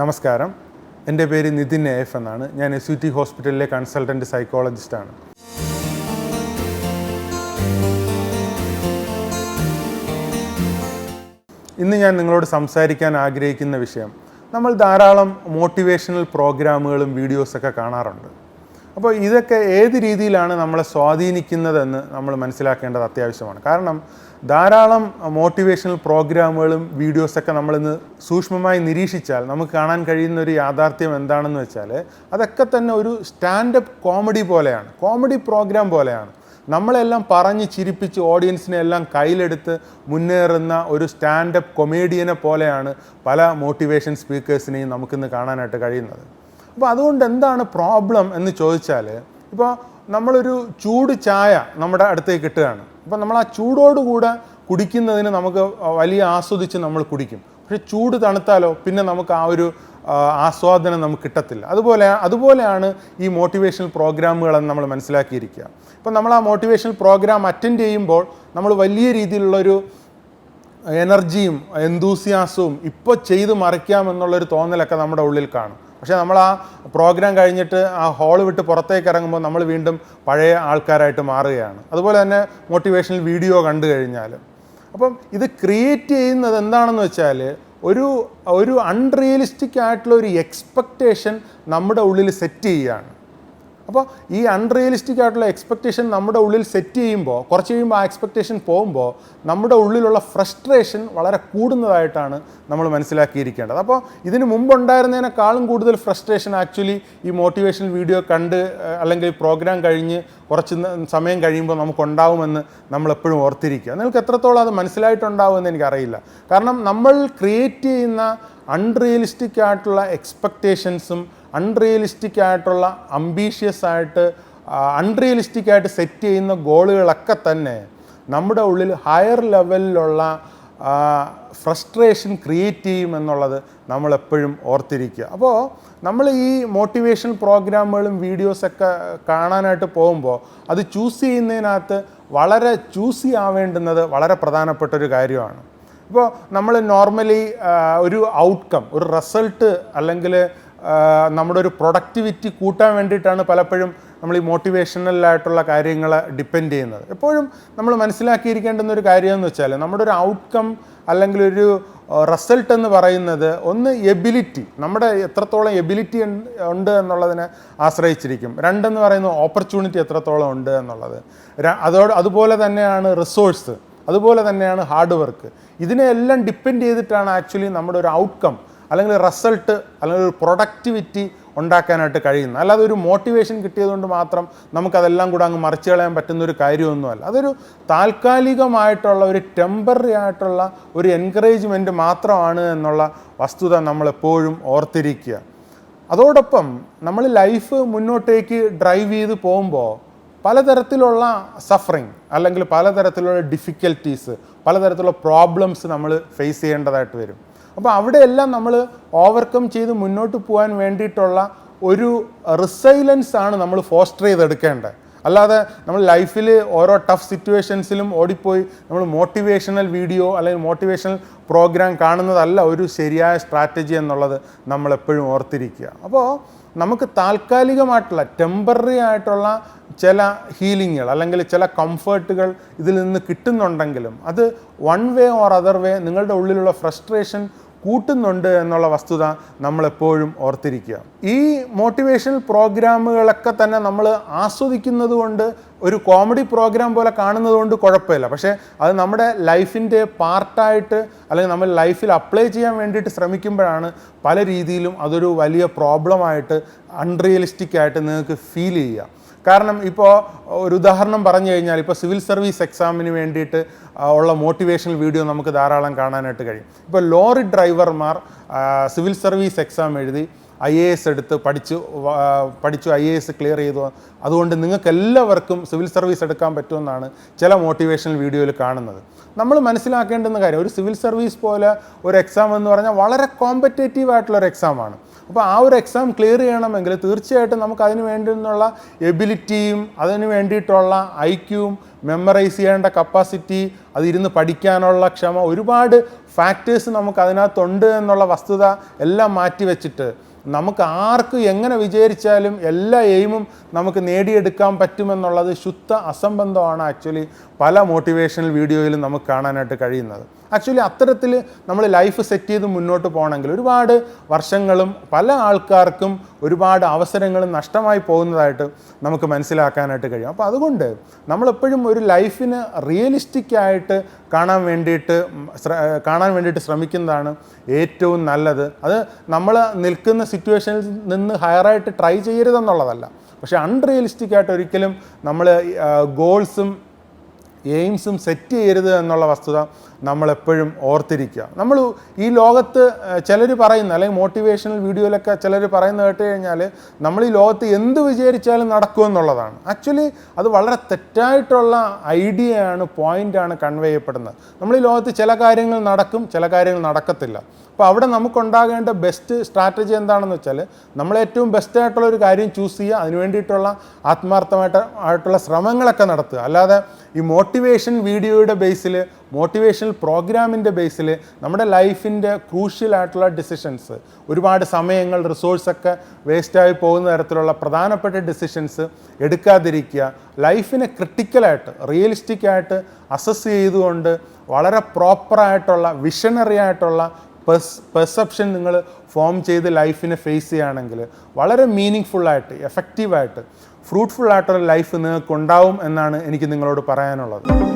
നമസ്കാരം. എന്റെ പേര് നിതിൻ എഫ് എന്നാണ്. ഞാൻ എസ് യു ടി ഹോസ്പിറ്റലിലെ കൺസൾട്ടന്റ് സൈക്കോളജിസ്റ്റാണ്. ഇന്ന് ഞാൻ നിങ്ങളോട് സംസാരിക്കാൻ ആഗ്രഹിക്കുന്ന വിഷയം നമ്മൾ ധാരാളം മോട്ടിവേഷണൽ പ്രോഗ്രാമുകളും വീഡിയോസൊക്കെ കാണാറുണ്ട്. അപ്പോൾ ഇതൊക്കെ ഏത് രീതിയിലാണ് നമ്മളെ സ്വാധീനിക്കുന്നതെന്ന് നമ്മൾ മനസ്സിലാക്കേണ്ടത് അത്യാവശ്യമാണ്. കാരണം ധാരാളം മോട്ടിവേഷണൽ പ്രോഗ്രാമുകളും വീഡിയോസൊക്കെ നമ്മളിന്ന് സൂക്ഷ്മമായി നിരീക്ഷിച്ചാൽ നമുക്ക് കാണാൻ കഴിയുന്ന ഒരു യാഥാർത്ഥ്യം എന്താണെന്ന് വെച്ചാൽ അതൊക്കെ തന്നെ ഒരു സ്റ്റാൻഡപ്പ് കോമഡി പോലെയാണ്. കോമഡി പ്രോഗ്രാം പോലെയാണ്. നമ്മളെല്ലാം പറഞ്ഞ് ചിരിപ്പിച്ച് ഓഡിയൻസിനെ എല്ലാം കയ്യിലെടുത്ത് മുന്നേറുന്ന ഒരു സ്റ്റാൻഡപ്പ് കൊമേഡിയനെ പോലെയാണ് പല മോട്ടിവേഷൻ സ്പീക്കേഴ്സിനെയും നമുക്കിന്ന് കാണാനായിട്ട് കഴിയുന്നത്. അപ്പോൾ അതുകൊണ്ട് എന്താണ് പ്രോബ്ലം എന്ന് ചോദിച്ചാൽ ഇപ്പോൾ നമ്മളൊരു ചൂട് ചായ നമ്മുടെ അടുത്തേക്ക് കിട്ടുകയാണ്. അപ്പം നമ്മൾ ആ ചൂടോടുകൂടെ കുടിക്കുന്നതിന് നമുക്ക് വലിയ ആസ്വദിച്ച് നമ്മൾ കുടിക്കും. പക്ഷെ ചൂട് തണുത്താലോ പിന്നെ നമുക്ക് ആ ഒരു ആസ്വാദനം നമുക്ക് കിട്ടത്തില്ല. അതുപോലെ അതുപോലെയാണ് ഈ മോട്ടിവേഷണൽ പ്രോഗ്രാമുകളെന്ന് നമ്മൾ മനസ്സിലാക്കിയിരിക്കുക. ഇപ്പം നമ്മൾ ആ മോട്ടിവേഷണൽ പ്രോഗ്രാം അറ്റൻഡ് ചെയ്യുമ്പോൾ നമ്മൾ വലിയ രീതിയിലുള്ളൊരു എനർജിയും എന്തൂസിയാസവും ഇപ്പോൾ ചെയ്ത് മറിക്കാമെന്നുള്ളൊരു തോന്നലൊക്കെ നമ്മുടെ ഉള്ളിൽ കാണും. പക്ഷേ നമ്മൾ ആ പ്രോഗ്രാം കഴിഞ്ഞിട്ട് ആ ഹോൾ വിട്ട് പുറത്തേക്ക് ഇറങ്ങുമ്പോൾ നമ്മൾ വീണ്ടും പഴയ ആൾക്കാരായിട്ട് മാറുകയാണ്. അതുപോലെ തന്നെ മോട്ടിവേഷണൽ വീഡിയോ കണ്ടു കഴിഞ്ഞാൽ. അപ്പം ഇത് ക്രിയേറ്റ് ചെയ്യുന്നത് എന്താണെന്ന് വെച്ചാൽ ഒരു ഒരു അൺറിയലിസ്റ്റിക് ആയിട്ടുള്ള ഒരു എക്സ്പെക്റ്റേഷൻ നമ്മുടെ ഉള്ളിൽ സെറ്റ് ചെയ്യുകയാണ്. അപ്പോൾ ഈ അൺറിയലിസ്റ്റിക് ആയിട്ടുള്ള എക്സ്പെക്റ്റേഷൻ നമ്മുടെ ഉള്ളിൽ സെറ്റ് ചെയ്യുമ്പോൾ കുറച്ച് കഴിയുമ്പോൾ ആ എക്സ്പെക്റ്റേഷൻ പോകുമ്പോൾ നമ്മുടെ ഉള്ളിലുള്ള ഫ്രസ്ട്രേഷൻ വളരെ കൂടുന്നതായിട്ടാണ് നമ്മൾ മനസ്സിലാക്കിയിരിക്കേണ്ടത്. അപ്പോൾ ഇതിന് മുമ്പുണ്ടായിരുന്നതിനേക്കാളും കൂടുതൽ ഫ്രസ്ട്രേഷൻ ആക്ച്വലി ഈ മോട്ടിവേഷൻ വീഡിയോ കണ്ട് അല്ലെങ്കിൽ പ്രോഗ്രാം കഴിഞ്ഞ് കുറച്ച് സമയം കഴിയുമ്പോൾ നമുക്കുണ്ടാവുമെന്ന് നമ്മൾ എപ്പോഴും ഓർത്തിരിക്കുക. നിങ്ങൾക്ക് എത്രത്തോളം അത് മനസ്സിലായിട്ടുണ്ടാവുമെന്ന് എനിക്കറിയില്ല. കാരണം നമ്മൾ ക്രിയേറ്റ് ചെയ്യുന്ന അൺറിയലിസ്റ്റിക് ആയിട്ടുള്ള എക്സ്പെക്റ്റേഷൻസും അൺറിയലിസ്റ്റിക് ആയിട്ടുള്ള അംബീഷ്യസ് ആയിട്ട് അൺറിയലിസ്റ്റിക് ആയിട്ട് സെറ്റ് ചെയ്യുന്ന ഗോളുകളൊക്കെ തന്നെ നമ്മുടെ ഉള്ളിൽ ഹയർ ലെവലിലുള്ള ഫ്രസ്ട്രേഷൻ ക്രിയേറ്റ് ചെയ്യും എന്നുള്ളത് നമ്മൾ എപ്പോഴും ഓർത്തിരിക്കുക. അപ്പോൾ നമ്മൾ ഈ മോട്ടിവേഷൻ പ്രോഗ്രാമുകളും വീഡിയോസൊക്കെ കാണാനായിട്ട് പോകുമ്പോൾ അത് ചൂസ് ചെയ്യുന്നതിനകത്ത് വളരെ ചൂസി ആവേണ്ടുന്നത് വളരെ പ്രധാനപ്പെട്ട ഒരു കാര്യമാണ്. ഇപ്പോൾ നമ്മൾ നോർമലി ഒരു ഔട്ട്കം ഒരു റിസൾട്ട് അല്ലെങ്കിൽ നമ്മുടെ ഒരു പ്രൊഡക്ടിവിറ്റി കൂട്ടാൻ വേണ്ടിയിട്ടാണ് പലപ്പോഴും നമ്മൾ ഈ മോട്ടിവേഷണലായിട്ടുള്ള കാര്യങ്ങൾ ഡിപ്പെൻഡ് ചെയ്യുന്നത്. എപ്പോഴും നമ്മൾ മനസ്സിലാക്കിയിരിക്കേണ്ടുന്ന ഒരു കാര്യം എന്ന് വെച്ചാൽ നമ്മുടെ ഒരു ഔട്ട്കം അല്ലെങ്കിൽ ഒരു റിസൾട്ട് എന്ന് പറയുന്നത് ഒന്ന് എബിലിറ്റി നമ്മുടെ എത്രത്തോളം എബിലിറ്റി ഉണ്ട് എന്നുള്ളതിനെ ആശ്രയിച്ചിരിക്കും. രണ്ടെന്ന് പറയുന്നത് ഓപ്പർച്യൂണിറ്റി എത്രത്തോളം ഉണ്ട് എന്നുള്ളത്. അതോട് അതുപോലെ തന്നെയാണ് റിസോഴ്സ് അതുപോലെ തന്നെയാണ് ഹാർഡ് വർക്ക് ഇതിനെല്ലാം ഡിപ്പെൻഡ് ചെയ്തിട്ടാണ് ആക്ച്വലി നമ്മുടെ ഒരു ഔട്ട്കം അല്ലെങ്കിൽ റിസൾട്ട് അല്ലെങ്കിൽ ഒരു പ്രൊഡക്ടിവിറ്റി ഉണ്ടാക്കാനായിട്ട് കഴിയുന്നത് അല്ലാതെ ഒരു മോട്ടിവേഷൻ കിട്ടിയതുകൊണ്ട് മാത്രം നമുക്കതെല്ലാം കൂടെ അങ്ങ് മറിച്ച് കളയാൻ പറ്റുന്ന ഒരു കാര്യമൊന്നുമല്ല. അതൊരു താൽക്കാലികമായിട്ടുള്ള ഒരു ടെമ്പററി ആയിട്ടുള്ള ഒരു എൻകറേജ്മെന്റ് മാത്രമാണ് എന്നുള്ള വസ്തുത നമ്മളെപ്പോഴും ഓർത്തിരിക്കുക. അതോടൊപ്പം നമ്മൾ ലൈഫ് മുന്നോട്ടേക്ക് ഡ്രൈവ് ചെയ്ത് പോകുമ്പോൾ പലതരത്തിലുള്ള സഫറിങ് അല്ലെങ്കിൽ പലതരത്തിലുള്ള ഡിഫിക്കൽട്ടീസ് പലതരത്തിലുള്ള പ്രോബ്ലംസ് നമ്മൾ ഫേസ് ചെയ്യേണ്ടതായിട്ട് വരും. അപ്പോൾ അവിടെയെല്ലാം നമ്മൾ ഓവർകം ചെയ്ത് മുന്നോട്ട് പോകാൻ വേണ്ടിയിട്ടുള്ള ഒരു റിസൈലൻസ് ആണ് നമ്മൾ ഫോസ്റ്റർ ചെയ്തെടുക്കേണ്ടത്. അല്ലാതെ നമ്മൾ ലൈഫിൽ ഓരോ ടഫ് സിറ്റുവേഷൻസിലും ഓടിപ്പോയി നമ്മൾ മോട്ടിവേഷണൽ വീഡിയോ അല്ലെങ്കിൽ മോട്ടിവേഷണൽ പ്രോഗ്രാം കാണുന്നതല്ല ഒരു ശരിയായ സ്ട്രാറ്റജി എന്നുള്ളത് നമ്മൾ എപ്പോഴും ഓർത്തിരിക്കുക. അപ്പോൾ നമുക്ക് താൽക്കാലികമായിട്ടുള്ള ടെമ്പററി ആയിട്ടുള്ള ചില ഹീലിങ്ങുകൾ അല്ലെങ്കിൽ ചില കംഫേർട്ടുകൾ ഇതിൽ നിന്ന് കിട്ടുന്നുണ്ടെങ്കിലും അത് one way or other way നിങ്ങളുടെ ഉള്ളിലുള്ള ഫ്രസ്ട്രേഷൻ കൂട്ടുന്നുണ്ട് എന്നുള്ള വസ്തുത നമ്മളെപ്പോഴും ഓർത്തിരിക്കുക. ഈ മോട്ടിവേഷണൽ പ്രോഗ്രാമുകളൊക്കെ തന്നെ നമ്മൾ ആസ്വദിക്കുന്നത് കൊണ്ട് ഒരു കോമഡി പ്രോഗ്രാം പോലെ കാണുന്നത് കൊണ്ട് കുഴപ്പമില്ല. പക്ഷേ അത് നമ്മുടെ ലൈഫിന്റെ പാർട്ടായിട്ട് അല്ലെങ്കിൽ നമ്മൾ ലൈഫിൽ അപ്ലൈ ചെയ്യാൻ വേണ്ടിയിട്ട് ശ്രമിക്കുമ്പോഴാണ് പല രീതിയിലും അതൊരു വലിയ പ്രോബ്ലമായിട്ട് അൺറിയലിസ്റ്റിക് ആയിട്ട് നിങ്ങൾക്ക് ഫീൽ ചെയ്യുക. കാരണം ഇപ്പോൾ ഒരു ഉദാഹരണം പറഞ്ഞു കഴിഞ്ഞാൽ ഇപ്പോൾ സിവിൽ സർവീസ് എക്സാമിന് വേണ്ടിയിട്ട് ഉള്ള മോട്ടിവേഷണൽ വീഡിയോ നമുക്ക് ധാരാളം കാണാനായിട്ട് കഴിയും. ഇപ്പോൾ ലോറി ഡ്രൈവർമാർ സിവിൽ സർവീസ് എക്സാം എഴുതി ഐ എ എസ് എടുത്ത് പഠിച്ചു പഠിച്ചു ഐ എ എസ് ക്ലിയർ ചെയ്തു. അതുകൊണ്ട് നിങ്ങൾക്ക് എല്ലാവർക്കും സിവിൽ സർവീസ് എടുക്കാൻ പറ്റുമെന്നാണ് ചില മോട്ടിവേഷണൽ വീഡിയോയിൽ കാണുന്നത്. നമ്മൾ മനസ്സിലാക്കേണ്ടുന്ന കാര്യം ഒരു സിവിൽ സർവീസ് പോലെ ഒരു എക്സാം എന്ന് പറഞ്ഞാൽ വളരെ കോമ്പറ്റേറ്റീവ് ആയിട്ടുള്ള ഒരു എക്സാമാണ്. അപ്പോൾ ആ ഒരു എക്സാം ക്ലിയർ ചെയ്യണമെങ്കിൽ തീർച്ചയായിട്ടും നമുക്ക് അതിന് വേണ്ടിയുള്ള എബിലിറ്റിയും അതിന് വേണ്ടിയിട്ടുള്ള ഐക്യവും മെമ്മറൈസ് ചെയ്യേണ്ട കപ്പാസിറ്റി അതിരുന്ന് പഠിക്കാനുള്ള ക്ഷമ ഒരുപാട് ഫാക്ടേഴ്സ് നമുക്ക് അതിനകത്തുണ്ട് എന്നുള്ള വസ്തുത എല്ലാം മാറ്റി വെച്ചിട്ട് നമുക്ക് ആർക്ക് എങ്ങനെ വിചാരിച്ചാലും എല്ലാ എയിമും നമുക്ക് നേടിയെടുക്കാൻ പറ്റുമെന്നുള്ളത് ശുദ്ധ അസംബന്ധമാണ് ആക്ച്വലി പല മോട്ടിവേഷണൽ വീഡിയോയിലും നമുക്ക് കാണാനായിട്ട് കഴിയുന്നത്. ആക്ച്വലി അത്തരത്തിൽ നമ്മൾ ലൈഫ് സെറ്റ് ചെയ്ത് മുന്നോട്ട് പോകണമെങ്കിൽ ഒരുപാട് വർഷങ്ങളും പല ആൾക്കാർക്കും ഒരുപാട് അവസരങ്ങൾ നഷ്ടമായി പോകുന്നതായിട്ട് നമുക്ക് മനസ്സിലാക്കാനായിട്ട് കഴിയും. അപ്പോൾ അതുകൊണ്ട് നമ്മളെപ്പോഴും ഒരു ലൈഫിന് റിയലിസ്റ്റിക് ആയിട്ട് കാണാൻ വേണ്ടിയിട്ട് കാണാൻ വേണ്ടിയിട്ട് ശ്രമിക്കുന്നതാണ് ഏറ്റവും നല്ലത്. അത് നമ്മൾ നിൽക്കുന്ന സിറ്റുവേഷനിൽ നിന്ന് ഹയറായിട്ട് ട്രൈ ചെയ്യരുതെന്നുള്ളതല്ല. പക്ഷേ അൺറിയലിസ്റ്റിക് ആയിട്ട് ഒരിക്കലും നമ്മൾ ഗോൾസും എയിംസും സെറ്റ് ചെയ്യരുത് എന്നുള്ള വസ്തുത നമ്മളെപ്പോഴും ഓർത്തിരിക്കുക. നമ്മൾ ഈ ലോകത്ത് ചിലർ പറയുന്ന അല്ലെങ്കിൽ മോട്ടിവേഷണൽ വീഡിയോയിലൊക്കെ ചിലർ പറയുന്ന കേട്ട് കഴിഞ്ഞാൽ നമ്മൾ ഈ ലോകത്ത് എന്ത് വിചാരിച്ചാലും നടക്കുമെന്നുള്ളതാണ് ആക്ച്വലി അത് വളരെ തെറ്റായിട്ടുള്ള ഐഡിയയാണ് പോയിന്റാണ് കൺവേ ചെയ്യപ്പെടുന്നത്. നമ്മൾ ഈ ലോകത്ത് ചില കാര്യങ്ങൾ നടക്കും ചില കാര്യങ്ങൾ നടക്കത്തില്ല. അപ്പോൾ അവിടെ നമുക്കുണ്ടാകേണ്ട ബെസ്റ്റ് സ്ട്രാറ്റജി എന്താണെന്ന് വെച്ചാൽ നമ്മൾ ഏറ്റവും ബെസ്റ്റ് ആയിട്ടുള്ള ഒരു കാര്യം ചൂസ് ചെയ്യുക അതിന് വേണ്ടിയിട്ടുള്ള ആത്മാർത്ഥമായിട്ട് ആയിട്ടുള്ള ശ്രമങ്ങളൊക്കെ നടത്തുക. അല്ലാതെ ഈ മോട്ടിവേഷൻ വീഡിയോയുടെ ബേസിൽ മോട്ടിവേഷണൽ പ്രോഗ്രാമിന്റെ ബേസിൽ നമ്മുടെ ലൈഫിന്റെ ക്രൂഷ്യൽ ആയിട്ടുള്ള ഡിസിഷൻസ് ഒരുപാട് സമയങ്ങൾ റിസോഴ്സൊക്കെ വേസ്റ്റായി പോകുന്ന തരത്തിലുള്ള പ്രധാനപ്പെട്ട ഡിസിഷൻസ് എടുക്കാതിരിക്കുക ലൈഫിനെ ക്രിട്ടിക്കലായിട്ട് റിയലിസ്റ്റിക് ആയിട്ട് അസസ് ചെയ്തുകൊണ്ട് വളരെ പ്രോപ്പറായിട്ടുള്ള വിഷണറി ആയിട്ടുള്ള പെസ് പെർസെപ്ഷൻ നിങ്ങൾ ഫോം ചെയ്ത് ലൈഫിനെ ഫേസ് ചെയ്യുകയാണെങ്കിൽ വളരെ മീനിങ് ഫുള്ളായിട്ട് എഫക്റ്റീവായിട്ട് ഫ്രൂട്ട്ഫുൾ ലൈഫ് നിങ്ങൾക്ക് ഉണ്ടാവും എന്നാണ് എനിക്ക് നിങ്ങളോട് പറയാനുള്ളത്.